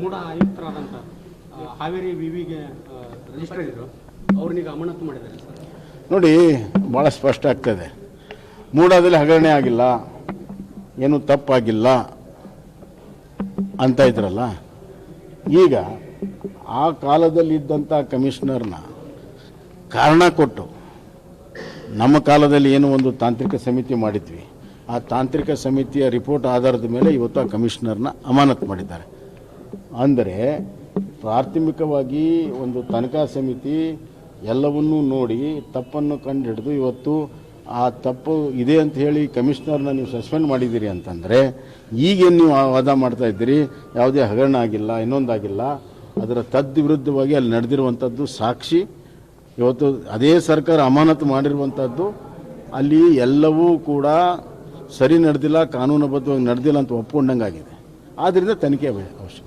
ಮೂಡ ಆಯುಕ್ತರಾದಂಥ Haveri ವಿವಿಗೆ register ಇದ್ರು ಅವ್ರನ್ನೀಗ ಅಮಾನತು ಮಾಡಿದ್ದಾರೆ ನೋಡಿ ಭಾಳ ಸ್ಪಷ್ಟ ಆಗ್ತದೆ. ಮೂಡಾದಲ್ಲಿ ಹಗರಣೆ ಆಗಿಲ್ಲ ಏನು ತಪ್ಪಾಗಿಲ್ಲ ಅಂತ ಇದ್ರಲ್ಲ ಈಗ ಆ ಕಾಲದಲ್ಲಿ ಇದ್ದಂಥ ಕಮಿಷನರ್ನ ಕಾರಣ ಕೊಟ್ಟು ನಮ್ಮ ಕಾಲದಲ್ಲಿ ಏನು ಒಂದು ತಾಂತ್ರಿಕ ಸಮಿತಿ ಮಾಡಿದ್ವಿ ಆ ತಾಂತ್ರಿಕ ಸಮಿತಿಯ ರಿಪೋರ್ಟ್ ಆಧಾರದ ಮೇಲೆ ಇವತ್ತು ಆ ಕಮಿಷನರ್ನ ಅಮಾನತು ಮಾಡಿದ್ದಾರೆ. ಅಂದರೆ ಪ್ರಾಥಮಿಕವಾಗಿ ಒಂದು ತನಿಖಾ ಸಮಿತಿ ಎಲ್ಲವನ್ನೂ ನೋಡಿ ತಪ್ಪನ್ನು ಕಂಡುಹಿಡಿದು ಇವತ್ತು ಆ ತಪ್ಪು ಇದೆ ಅಂತ ಹೇಳಿ ಕಮಿಷನರ್ನ ನೀವು ಸಸ್ಪೆಂಡ್ ಮಾಡಿದ್ದೀರಿ ಅಂತಂದರೆ ಈಗೇನು ನೀವು ವಾದ ಮಾಡ್ತಾ ಇದ್ದೀರಿ? ಯಾವುದೇ ಹಗರಣ ಆಗಿಲ್ಲ, ಇನ್ನೊಂದಾಗಿಲ್ಲ. ಅದರ ತದ್ವಿರುದ್ಧವಾಗಿ ಅಲ್ಲಿ ನಡೆದಿರುವಂಥದ್ದು ಸಾಕ್ಷಿ. ಇವತ್ತು ಅದೇ ಸರ್ಕಾರ ಅಮಾನತು ಮಾಡಿರುವಂಥದ್ದು. ಅಲ್ಲಿ ಎಲ್ಲವೂ ಕೂಡ ಸರಿ ನಡೆದಿಲ್ಲ, ಕಾನೂನುಬದ್ಧವಾಗಿ ನಡೆದಿಲ್ಲ ಅಂತ ಒಪ್ಪಿಕೊಂಡಂಗಾಗಿದೆ ಆದ್ದರಿಂದ ತನಿಖೆ ಅವಶ್ಯಕ.